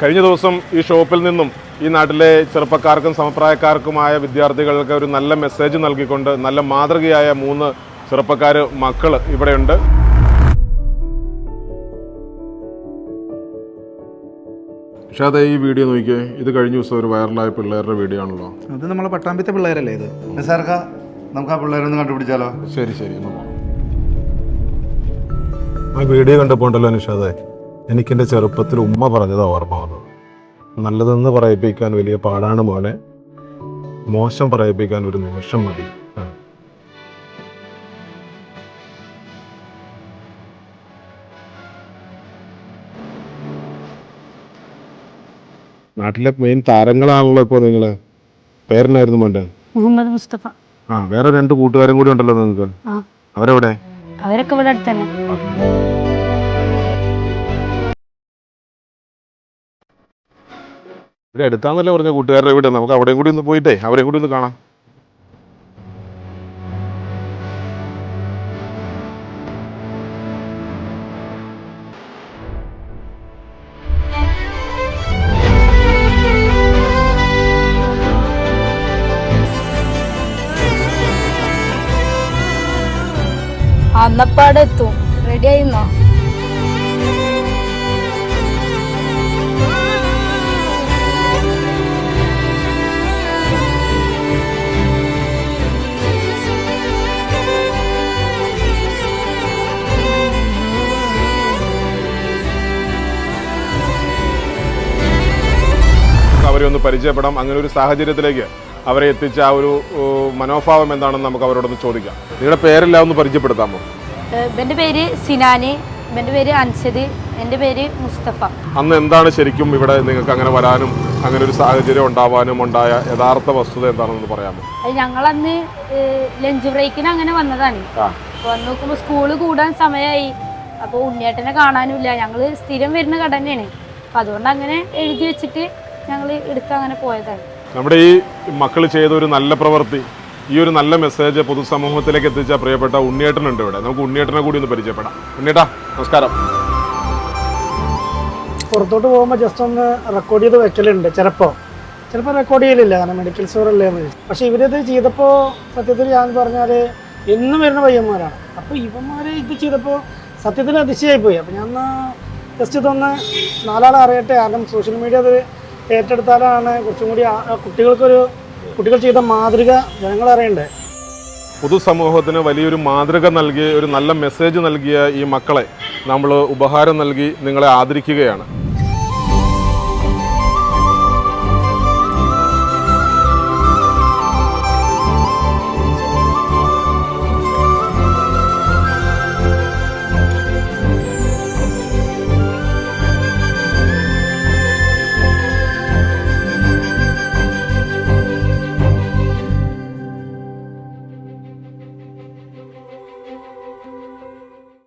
കഴിഞ്ഞ ദിവസം ഈ ഷോപ്പിൽ നിന്നും ഈ നാട്ടിലെ ചെറുപ്പക്കാർക്കും സമപ്രായക്കാർക്കുമായ വിദ്യാർത്ഥികൾക്ക് ഒരു നല്ല മെസ്സേജ് നൽകിക്കൊണ്ട് നല്ല മാതൃകയായ മൂന്ന് ചെറുപ്പക്കാർ മക്കൾ ഇവിടെയുണ്ട്. പക്ഷേ അതെ ഈ വീഡിയോ നോക്കിയേ ഇത് കഴിഞ്ഞ ദിവസം ഒരു വൈറലായ പിള്ളേരുടെ വീഡിയോ ആണല്ലോ. അത് നമ്മളെ പട്ടാമ്പിത്തെ പിള്ളേരല്ലേ ഇത്? നിസാർക്ക നമുക്ക് ആ പിള്ളേരൊന്ന് കണ്ടുപിടിച്ചാലോ? ശരി ശരി ഒന്ന് പോകാം. ആ വീഡിയോ കണ്ടപ്പോൾ ഉണ്ടല്ലോ നിഷാദെ. എനിക്കെന്റെ ചെറുപ്പത്തിൽ ഉമ്മ പറഞ്ഞതാണ് ഓർമ്മ വന്നത്. നല്ലതെന്ന് പറയിപ്പിക്കാൻ വലിയ പാടാണ് മോനെ. മോശം പറയിപ്പിക്കാൻ ഒരു നിമിഷം മതി. നാട്ടിലെ മെയിൻ താരങ്ങളാണല്ലോ ഇപ്പോൾ നിങ്ങൾ പേരനായിരുന്നു പണ്ട് മുഹമ്മദ് മുസ്തഫ. ആ വേറെ രണ്ട് കൂട്ടുകാരും കൂടി ഉണ്ടല്ലോ നിങ്ങൾക്ക്? അവരെവിടെ? അവരൊക്കെ ഇവിടെ അടുത്ത് തന്നെ. ഇവിടെ അടുത്താന്നല്ലേ പറഞ്ഞ കൂട്ടുകാരുടെ വീട്. നമുക്ക് അവിടെയും കൂടി ഒന്ന് പോയിട്ടേ അവരെയും കൂടി ഒന്ന് കാണാം. അന്നപ്പാടെത്തും റെഡി ആയിരുന്നോ അവരെ ഒന്ന് പരിചയപ്പെടാം. അങ്ങനെ ഒരു സാഹചര്യത്തിലേക്ക് അവരെ എത്തിച്ച ആ ഒരു മനോഭാവം എന്താണെന്ന് നമുക്ക് അവരോടൊന്ന് ചോദിക്കാം. നിങ്ങളുടെ പേരെല്ലാം ഒന്ന് പരിചയപ്പെടുത്താമോ? എന്റെ പേര് സിനാനി എന്റെ പേര് അൻസദ് എന്റെ പേര് മുസ്തഫ. അന്ന് എന്താണ് ശരിക്കും ഇവിടെ നിങ്ങൾക്ക് അങ്ങനെ വരാനും അങ്ങനെ ഒരു സാഹചര്യം ഉണ്ടാവാനും ഉണ്ടായ യഥാർത്ഥ വസ്തുത എന്താണെന്ന് പറയാമോ? ഞങ്ങൾ അന്ന് ലഞ്ച് ബ്രേക്കിന് അങ്ങനെ വന്നതാണ്. അപ്പൊ വന്ന് നോക്കുമ്പോൾ സ്കൂൾ കൂടാൻ സമയമായി അപ്പോൾ ഉണ്ണിയേട്ടനെ കാണാനുമില്ല. ഞങ്ങൾ സ്ഥിരം വരുന്ന കട തന്നെയാണ് അപ്പം അതുകൊണ്ട് അങ്ങനെ എഴുതി വെച്ചിട്ട് ഞങ്ങൾ എടുക്കാൻ അങ്ങനെ പോയതാണ്. നമ്മുടെ ഈ മക്കൾ ചെയ്ത ഒരു നല്ല പ്രവൃത്തി ഈ ഒരു നല്ല മെസ്സേജ് പൊതുസമൂഹത്തിലേക്ക് എത്തിച്ച പ്രിയപ്പെട്ട ഉണ്ണിയേട്ടനുണ്ട് ഇവിടെ. നമുക്ക് ഉണ്ണിയേട്ടനെ കൂടി ഒന്ന് പരിചയപ്പെടാം. ഉണ്ണിയേട്ടാ നമസ്കാരം. പുറത്തോട്ട് പോകുമ്പോൾ ജസ്റ്റ് ഒന്ന് റെക്കോർഡ് ചെയ്ത് വെക്കലുണ്ട് ചിലപ്പോൾ ചിലപ്പോൾ റെക്കോർഡ് ചെയ്യലില്ല കാരണം മെഡിക്കൽ സ്റ്റോർ അല്ലേ എന്ന്. പക്ഷേ ഇവരത് ചെയ്തപ്പോൾ സത്യത്തിൽ ഞാൻ പറഞ്ഞാൽ എന്നും വരുന്ന പയ്യന്മാരാണ്. അപ്പോൾ ഇവന്മാർ ഇത് ചെയ്തപ്പോൾ സത്യത്തിൽ അതിശയായി പോയി അപ്പോൾ ഞാൻ ജസ്റ്റ് ഇതൊന്ന് നാലാളെ അറിയട്ടെ. കാരണം സോഷ്യൽ മീഡിയ അത് ഏറ്റെടുത്താലാണ് കുറച്ചും കൂടി കുട്ടികൾക്കൊരു കുട്ടികൾ ചെയ്ത മാതൃക ജനങ്ങൾ അറിയണ്ടേ? പൊതുസമൂഹത്തിന് വലിയൊരു മാതൃക നൽകിയ ഒരു നല്ല മെസ്സേജ് നൽകിയ ഈ മക്കളെ നമ്മൾ ഉപഹാരം നൽകി നിങ്ങളെ ആദരിക്കുകയാണ്.